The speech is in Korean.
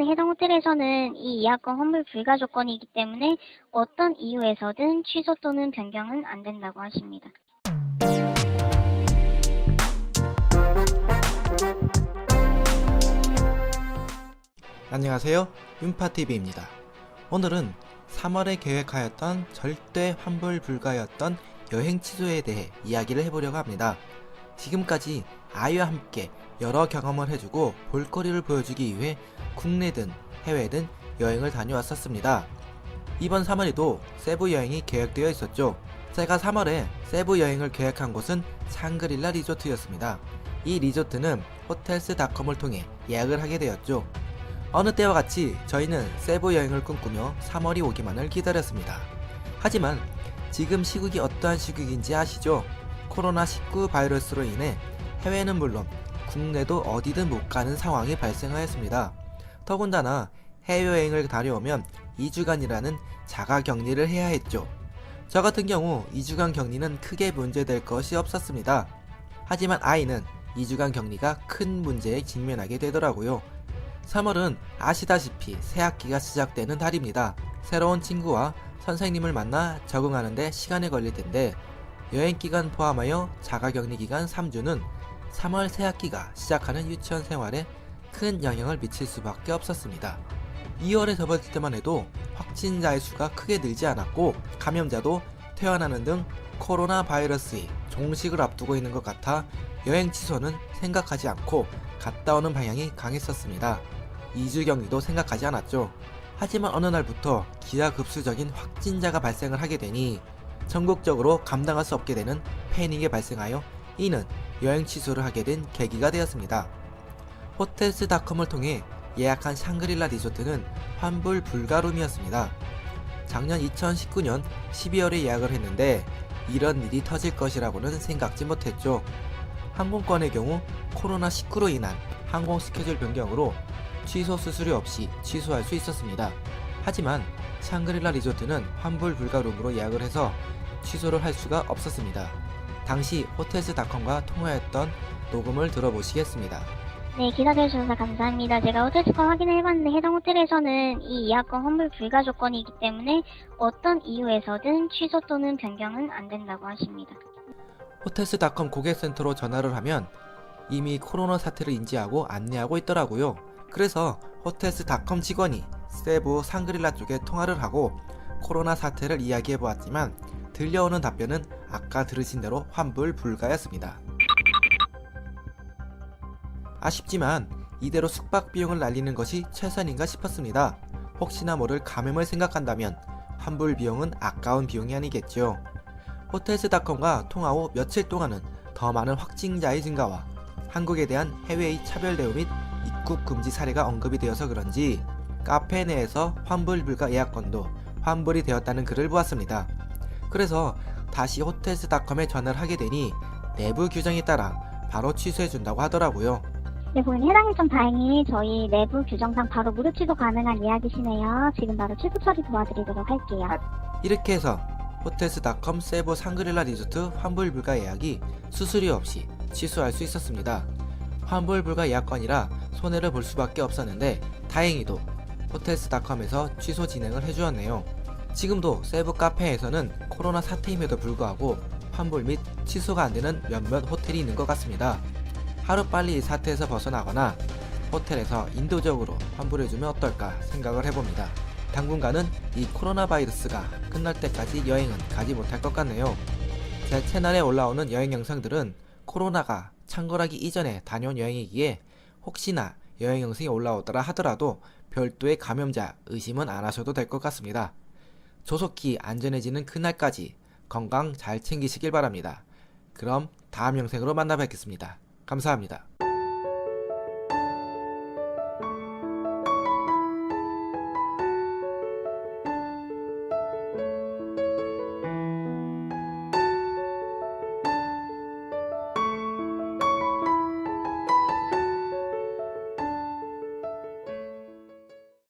해봤는데 해당 호텔에서는 이 예약권 환불 불가 조건이기 때문에 어떤 이유에서든 취소 또는 변경은 안 된다고 하십니다. 안녕하세요. 윤파TV입니다. 오늘은 3월에 계획하였던 절대 환불 불가였던 여행 취소에 대해 이야기를 해보려고 합니다. 지금까지 아이와 함께 여러 경험을 해주고 볼거리를 보여주기 위해 국내든 해외든 여행을 다녀왔었습니다. 이번 3월에도 세부 여행이 계획되어 있었죠. 제가 3월에 세부 여행을 계획한 곳은 샹그릴라 리조트였습니다. 이 리조트는 호텔스닷컴을 통해 예약을 하게 되었죠. 어느 때와 같이 저희는 세부 여행을 꿈꾸며 3월이 오기만을 기다렸습니다. 하지만 지금 시국이 어떠한 시국인지 아시죠? 코로나19 바이러스로 인해 해외는 물론 국내도 어디든 못 가는 상황이 발생하였습니다. 더군다나 해외여행을 다녀오면 2주간이라는 자가 격리를 해야 했죠. 저 같은 경우 2주간 격리는 크게 문제될 것이 없었습니다. 하지만 아이는 2주간 격리가 큰 문제에 직면하게 되더라고요. 3월은 아시다시피 새 학기가 시작되는 달입니다. 새로운 친구와 선생님을 만나 적응하는데 시간이 걸릴 텐데 여행 기간 포함하여 자가 격리 기간 3주는 3월 새학기가 시작하는 유치원 생활에 큰 영향을 미칠 수밖에 없었습니다. 2월에 접어들 때만 해도 확진자의 수가 크게 늘지 않았고 감염자도 퇴원하는 등 코로나 바이러스의 종식을 앞두고 있는 것 같아 여행 취소는 생각하지 않고 갔다 오는 방향이 강했었습니다. 2주 격리도 생각하지 않았죠. 하지만 어느 날부터 기하급수적인 확진자가 발생을 하게 되니 전국적으로 감당할 수 없게 되는 패닉이 발생하여 이는 여행 취소를 하게 된 계기가 되었습니다. 호텔스닷컴을 통해 예약한 샹그릴라 리조트는 환불 불가룸이었습니다. 작년 2019년 12월에 예약을 했는데 이런 일이 터질 것이라고는 생각지 못했죠. 항공권의 경우 코로나19로 인한 항공 스케줄 변경으로 취소 수수료 없이 취소할 수 있었습니다. 하지만 샹그릴라 리조트는 환불 불가 룸으로 예약을 해서 취소를 할 수가 없었습니다. 당시 호텔스닷컴과 통화했던 녹음을 들어보시겠습니다. 네, 기다려주셔서 감사합니다. 제가 호텔스권 확인을 해봤는데 해당 호텔에서는 이 예약권 환불 불가 조건이기 때문에 어떤 이유에서든 취소 또는 변경은 안 된다고 하십니다. 호텔스닷컴 고객센터로 전화를 하면 이미 코로나 사태를 인지하고 안내하고 있더라고요. 그래서 호텔스닷컴 직원이 세부 상그릴라 쪽에 통화를 하고 코로나 사태를 이야기해 보았지만 들려오는 답변은 아까 들으신 대로 환불 불가였습니다. 아쉽지만 이대로 숙박 비용을 날리는 것이 최선인가 싶었습니다. 혹시나 모를 감염을 생각한다면 환불 비용은 아까운 비용이 아니겠죠. 호텔스닷컴과 통화 후 며칠 동안은 더 많은 확진자의 증가와 한국에 대한 해외의 차별 대우 및 입국 금지 사례가 언급이 되어서 그런지 카페 내에서 환불 불가 예약권도 환불이 되었다는 글을 보았습니다. 그래서 다시 호텔스닷컴에 전화를 하게 되니 내부 규정에 따라 바로 취소해준다고 하더라고요. 네, 고객님 해당 일정 다행히 저희 내부 규정상 바로 무료 취소 가능한 예약이시네요. 지금 바로 취소 처리 도와드리도록 할게요. 이렇게 해서 호텔스닷컴 세부 상그릴라 리조트 환불 불가 예약이 수수료 없이 취소할 수 있었습니다. 환불 불가 예약권이라 손해를 볼 수밖에 없었는데 다행히도 호텔스닷컴에서 취소 진행을 해주었네요. 지금도 세부 카페에서는 코로나 사태임에도 불구하고 환불 및 취소가 안 되는 몇몇 호텔이 있는 것 같습니다. 하루빨리 이 사태에서 벗어나거나 호텔에서 인도적으로 환불해주면 어떨까 생각을 해봅니다. 당분간은 이 코로나 바이러스가 끝날 때까지 여행은 가지 못할 것 같네요. 제 채널에 올라오는 여행 영상들은 코로나가 창궐하기 이전에 다녀온 여행이기에 혹시나 여행 영상이 올라오더라 하더라도 별도의 감염자 의심은 안 하셔도 될 것 같습니다. 조속히 안전해지는 그날까지 건강 잘 챙기시길 바랍니다. 그럼 다음 영상으로 만나 뵙겠습니다. 감사합니다.